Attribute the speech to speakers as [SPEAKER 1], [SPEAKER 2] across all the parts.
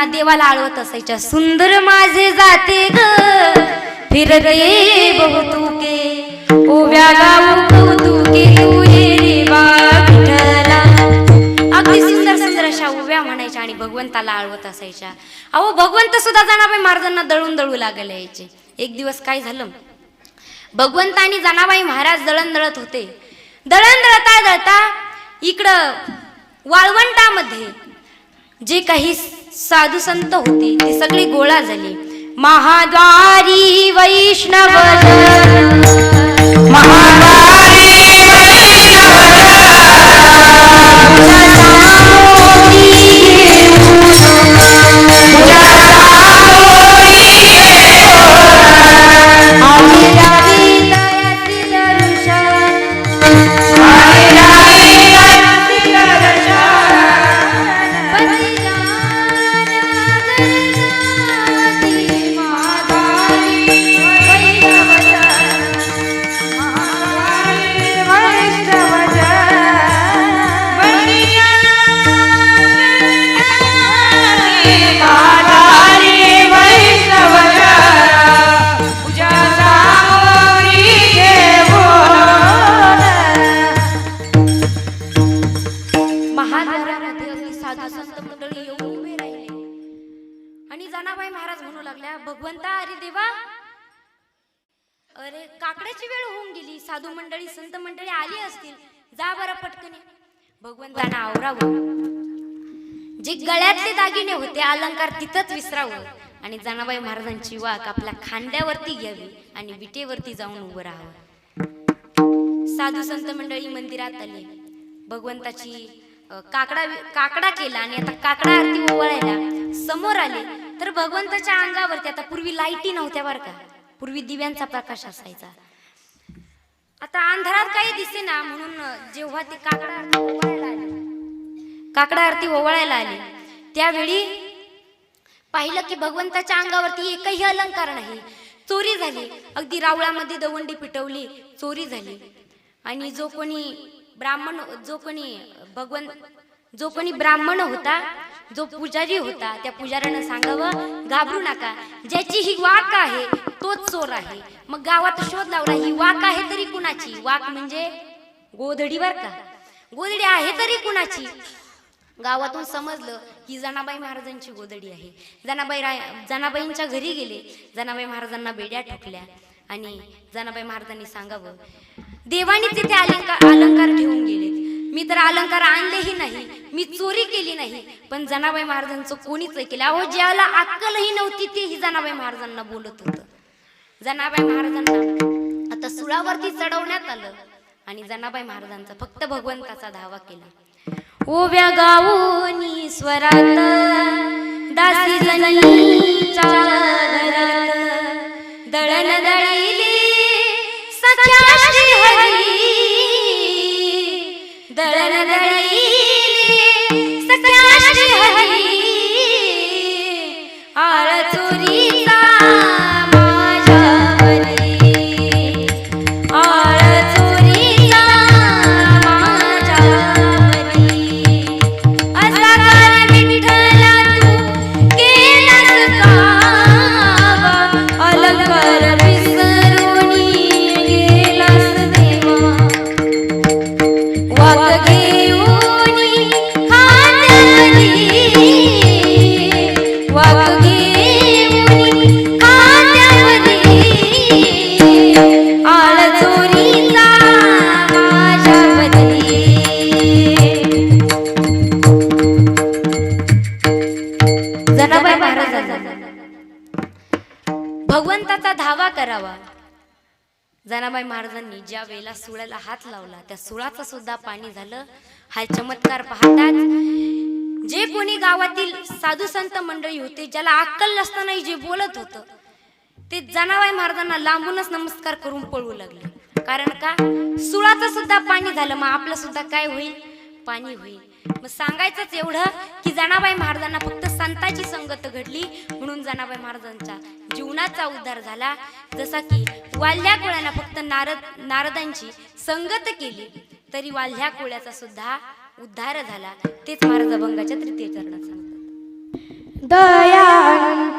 [SPEAKER 1] असताना देवाला आळवत असायच्या. सुंदर माझे जाते ग फिरते बहुतुके. ओव्या गाऊ कौतुके अगदी सुंदर सुंदर अशा उभ्या म्हणायच्या आणि भगवंताला आळवत असायच्या. अहो भगवंत सुद्धा जनाबाई महाराजांना दळून दळू लागले यायचे. एक दिवस काय झालं? भगवंत आणि जनाबाई महाराज दळण दळत होते. दळण दळता दळता इकडं वाळवंटामध्ये जे काही साधू संत होते ते सगळे गोळा झाले. महाद्वारी वैष्णव महा साधू संत मंडळी येऊन उभे राहिले. आणि जनाबाई महाराज म्हणू लागल्या भगवंता अरे देवा अरे काकड्याची वेळ होऊन गेली. साधू मंडळी संत मंडळी आली असतील. जा बरं पटकने. भगवंताना आवरावं. जे गळ्यातले दागिने होते अलंकार तिथंच विसरावं. आणि जनाबाई महाराजांची वाक आपल्या खांद्यावरती घ्यावी आणि विटेवरती जाऊन उभं राहावं. साधू संत मंडळी मंदिरात आले. भगवंताची काकडा काकडा केला आणि आता काकडा आरती ओवाळायला समोर आले. तर भगवंताच्या अंगावरती आता पूर्वी लाईटी नव्हत्या बरं का. पूर्वी दिव्यांचा प्रकाश असायचा. आता अंधारात काही दिसे ना म्हणून जेव्हा ते काकडा आरती ओवाळायला आली काकडा आरती ओवाळायला आली त्यावेळी पाहिलं की भगवंताच्या अंगावरती एकही अलंकार नाही. चोरी झाली. अगदी रावळामध्ये दवंडी पिटवली चोरी झाली. आणि जो कोणी ब्राह्मण जो कोणी भगवन जो कोणी ब्राह्मण होता जो पुजारी होता त्या पुजाऱ्यानं सांगावं घाबरू नका ज्याची ही वाक आहे तोच चोर आहे. मग गावात शोध लावला ही वाक आहे तरी कुणाची? वाक म्हणजे गोधडी बर का? गोधडी आहे तरी कुणाची? गावातून समजलं ही जनाबाई महाराजांची गोधडी आहे. जनाबाई राय जनाबाईंच्या घरी गेले. जनाबाई महाराजांना बेड्या ठोकल्या आणि जनाबाई महाराजांनी सांगावं देवाने तिथे अलंकार अलंकार ठेवून गेले मी तर अलंकार आणलेही नाही मी चोरी केली नाही पण जनाबाई महाराजांचं कोणीच केलं अहो ज्याला अक्कलही नव्हती तेही जनाबाई महाराजांना बोलत होतं. जनाबाई महाराजांना आता सुळावरती चढवण्यात आलं आणि जनाबाई महाराजांचा फक्त भगवंताचा धावा केला. ओव्या गाऊनी स्वरात दासी भगवंताचा धावा करावा. जनाबाई महाराजांनी ज्या वेळेला सुळाला हात लावला त्या सुळाचं सुद्धा पाणी झालं. हा चमत्कार पाहताच जे कोणी गावातील साधू संत मंडळी होते ज्याला अक्कल नसतानाही जे बोलत होतं ते जनाबाई महाराजांना लांबूनच नमस्कार करून पळवू लागले. कारण का? सुळाचं सुद्धा पाणी झालं मग आपलं सुद्धा काय होईल? पाणी होईल. मग सांगायचंच एवढं की जनाबाई महाराजांना फक्त संताची संगत घडली म्हणून जनाबाई महाराजांचा जीवनाचा उद्धार झाला. जसा की वाल्ह्या कोळ्याला फक्त नारद नारदांची संगत केली तरी वाल्ह्या कोळ्याचा सुद्धा उद्धार झाला. तेच महाराज अभंगाच्या तृतीय चरणात सांगतात. दया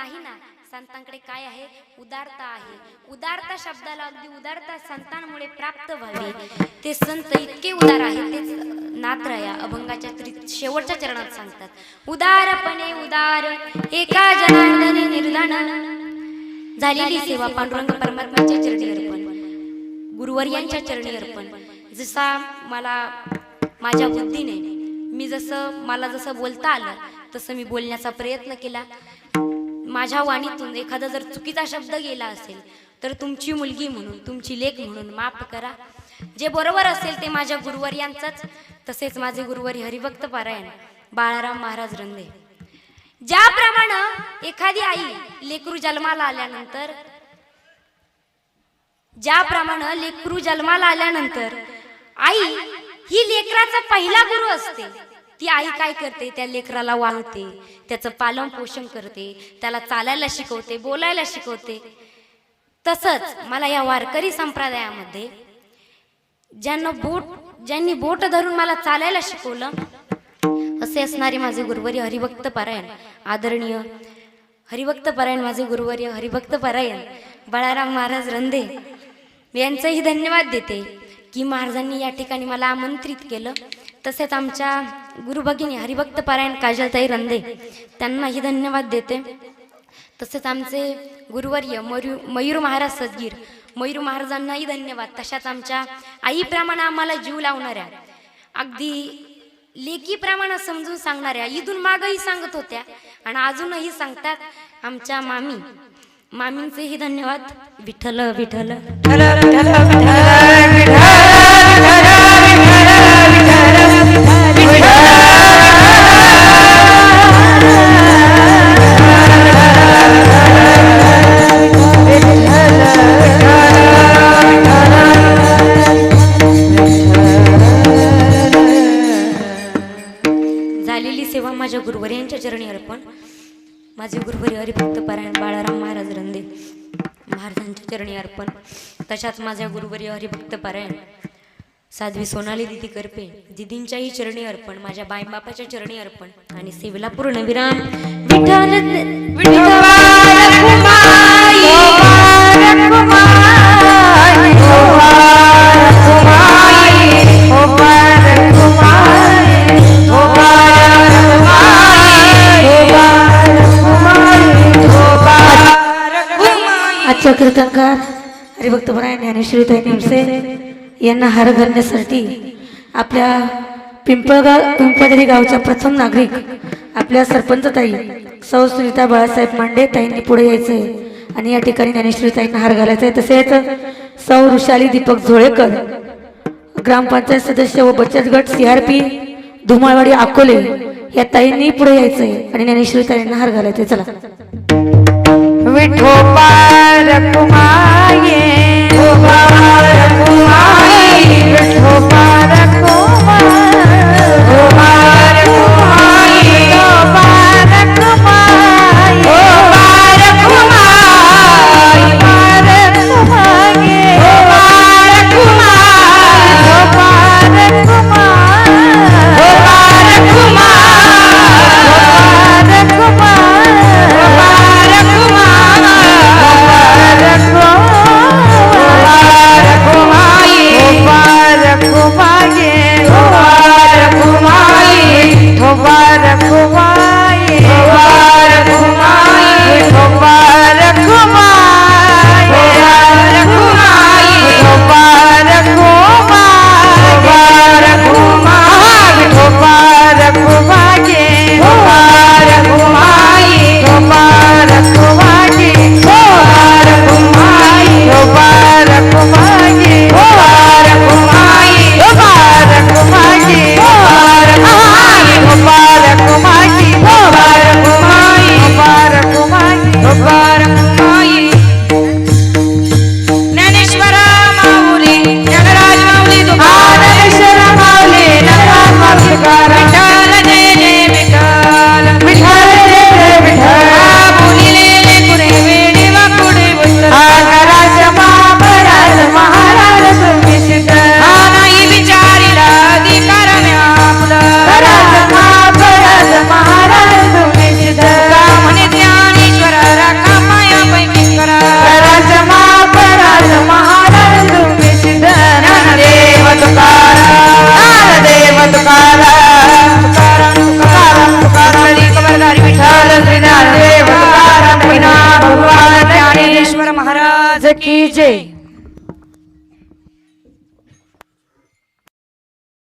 [SPEAKER 1] नाही ना. संतांकडे काय आहे? उदारता आहे. उदारता शब्दाला अगदी उदारता संतांमुळे प्राप्त व्हावी. ते संत इतके उदार आहेत ते नात्रया अभंगाच्या शेवटच्या चरणात सांगतात. उदारपणे उदार एका जनार्दने निर्धान. झालेली सेवा पांडुरंग परमात्म्याच्या चरणी अर्पण. गुरुवर यांच्या चरणी अर्पण. जसा मला माझ्या बुद्धीने मी जसं मला जसं बोलता आलं तसं मी बोलण्याचा प्रयत्न केला. माझ्या वाणीतून एखादा जर चुकीचा शब्द गेला असेल तर तुमची मुलगी म्हणून तुमची लेख म्हणून माफ करा. जे बरोबर असेल ते माझ्या गुरुवर्यांचंच तसेच माझे गुरुवारी हरिभक्त पारायण बाळाराम महाराज रंदे ज्याप्रमाणे एखादी आई लेकरू जन्माला आल्यानंतर ज्याप्रमाणे लेकरू जन्माला आल्यानंतर आई ही लेकराचा पहिला गुरु असते. ती आई काय करते? त्या लेकराला वाहते त्याचं पालन पोषण करते त्याला चालायला शिकवते बोलायला शिकवते. तसंच मला या वारकरी संप्रदायामध्ये ज्यांना बोट ज्यांनी बोट धरून मला चालायला शिकवलं असे असणारे माझे गुरुवारी हरिभक्त परायण आदरणीय हरिभक्त परायण माझे गुरुवारी हरिभक्त परायण बाळाराम महाराज रंदे यांचंही धन्यवाद देते की महाराजांनी या ठिकाणी मला आमंत्रित केलं. तसेच आमच्या गुरुभगिनी हरिभक्त पारायण काजलताई रंदे त्यांनाही धन्यवाद देते. तसेच आमचे गुरुवर्य मयू मयूर महाराज सदगीर मयूर महाराजांनाही धन्यवाद. तशाच आमच्या आईप्रमाणे आम्हाला जीव लावणाऱ्या अगदी लेकीप्रमाणे समजून सांगणाऱ्या इथून मागही सांगत होत्या आणि अजूनही सांगतात आमच्या मामी. मामींचेही धन्यवाद. विठ्ठल विठ्ठल. सेवा माझ्या गुरुवारी यांच्या चरणी अर्पण. माझे गुरुवारी हरिभक्त पारायण बाळाराम महाराज रंदे. महाराजांच्या चरणी अर्पण. तशाच माझ्या गुरुवारी हरिभक्त पारायण. साध्वी सोनाली दिदी करपे. दिदींच्याही चरणी अर्पण. माझ्या बाईबापाच्या चरणी अर्पण. आणि सेवेला पूर्ण विराम विठाल
[SPEAKER 2] आजच्या कीर्तनकार ज्ञानेश्वरी ज्ञानेश्वरीताई निमसे यांना हार घालण्यासाठी आपल्या पिंपळगाव पिंपळदरी गावच्या प्रथम नागरिक आपल्या सरपंच ताई सौ सुनीता बाळासाहेब मांडे ताईंनी पुढे यायचंय आणि या ठिकाणी ज्ञानेश्वरीताईंना हार घालायचा आहे. तसेच सौ ऋषाली दीपक झोळेकर ग्रामपंचायत सदस्य व बचत गट सीआरपी धुमाळवाडी अकोले या ताईंनी पुढे यायचंय आणि ज्ञानेश्वरी ताईंना हार घालायचंय चला.
[SPEAKER 3] વિઠો પાર કુમાયે